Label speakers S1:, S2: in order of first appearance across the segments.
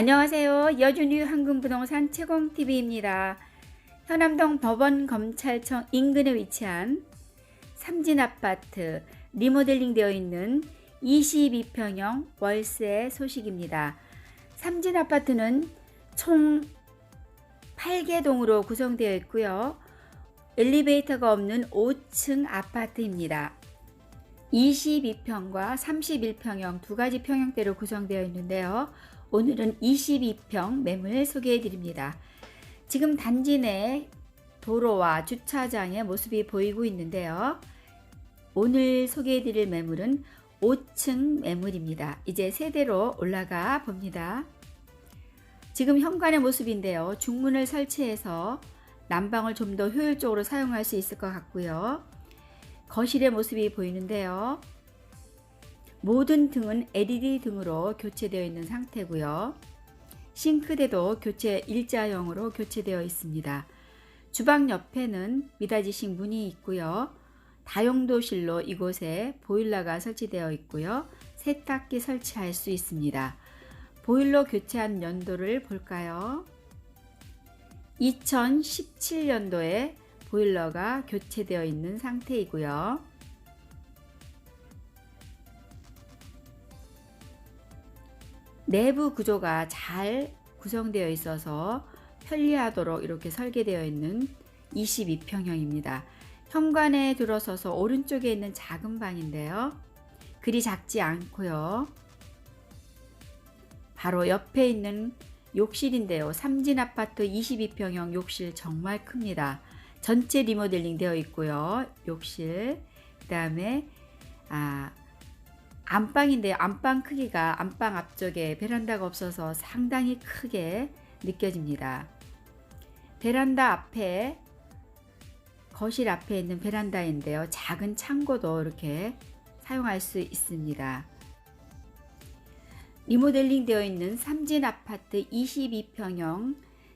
S1: 안녕하세요. 여준유 황금부동산 채공TV입니다. 현암동 법원검찰청 인근에 위치한 삼진아파트 리모델링 되어 있는 22평형 월세 소식입니다. 삼진아파트는 총 8개 동으로 구성되어 있고요. 엘리베이터가 없는 5층 아파트입니다. 22평과 31평형 두 가지 평형대로 구성되어 있는데요. 오늘은 22평 매물 소개해 드립니다. 지금 단지 내 도로와 주차장의 모습이 보이고 있는데요. 오늘 소개해 드릴 매물은 5층 매물입니다. 이제 세대로 올라가 봅니다. 지금 현관의 모습인데요. 중문을 설치해서 난방을 좀 더 효율적으로 사용할 수 있을 것 같고요. 거실의 모습이 보이는데요. 모든 등은 LED 등으로 교체되어 있는 상태고요. 싱크대도 교체 일자형으로 교체되어 있습니다. 주방 옆에는 미닫이식 문이 있고요. 다용도실로 이곳에 보일러가 설치되어 있고요. 세탁기 설치할 수 있습니다. 보일러 교체한 연도를 볼까요? 2017년도에 보일러가 교체되어 있는 상태이고요. 내부 구조가 잘 구성되어 있어서 편리하도록 이렇게 설계되어 있는 22평형입니다. 현관에 들어서서 오른쪽에 있는 작은 방인데요. 그리 작지 않고요. 바로 옆에 있는 욕실인데요. 삼진 아파트 22평형 욕실 정말 큽니다. 전체 리모델링 되어 있고요. 욕실. 그 다음에 아 안방인데요. 안방 크기가 안방 앞쪽에 베란다가 없어서 상당히 크게 느껴집니다. 베란다 앞에 거실 앞에 있는 베란다인데요. 작은 창고도 이렇게 사용할 수 있습니다. 리모델링 되어 있는 삼진 아파트 22평형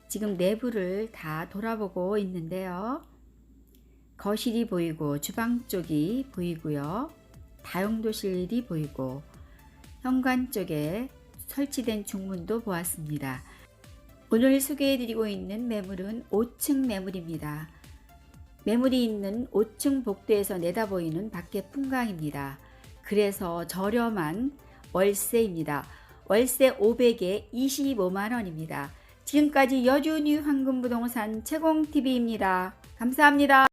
S1: 지금 내부를 다 돌아보고 있는데요. 거실이 보이고 주방 쪽이 보이고요. 다용도실이 보이고 현관 쪽에 설치된 중문도 보았습니다. 오늘 소개해드리고 있는 매물은 5층 매물입니다. 매물이 있는 5층 복도에서 내다보이는 밖의 풍광입니다. 그래서 저렴한 월세입니다. 월세 500에 25만원입니다. 지금까지 여준유 황금부동산 채공TV입니다. 감사합니다.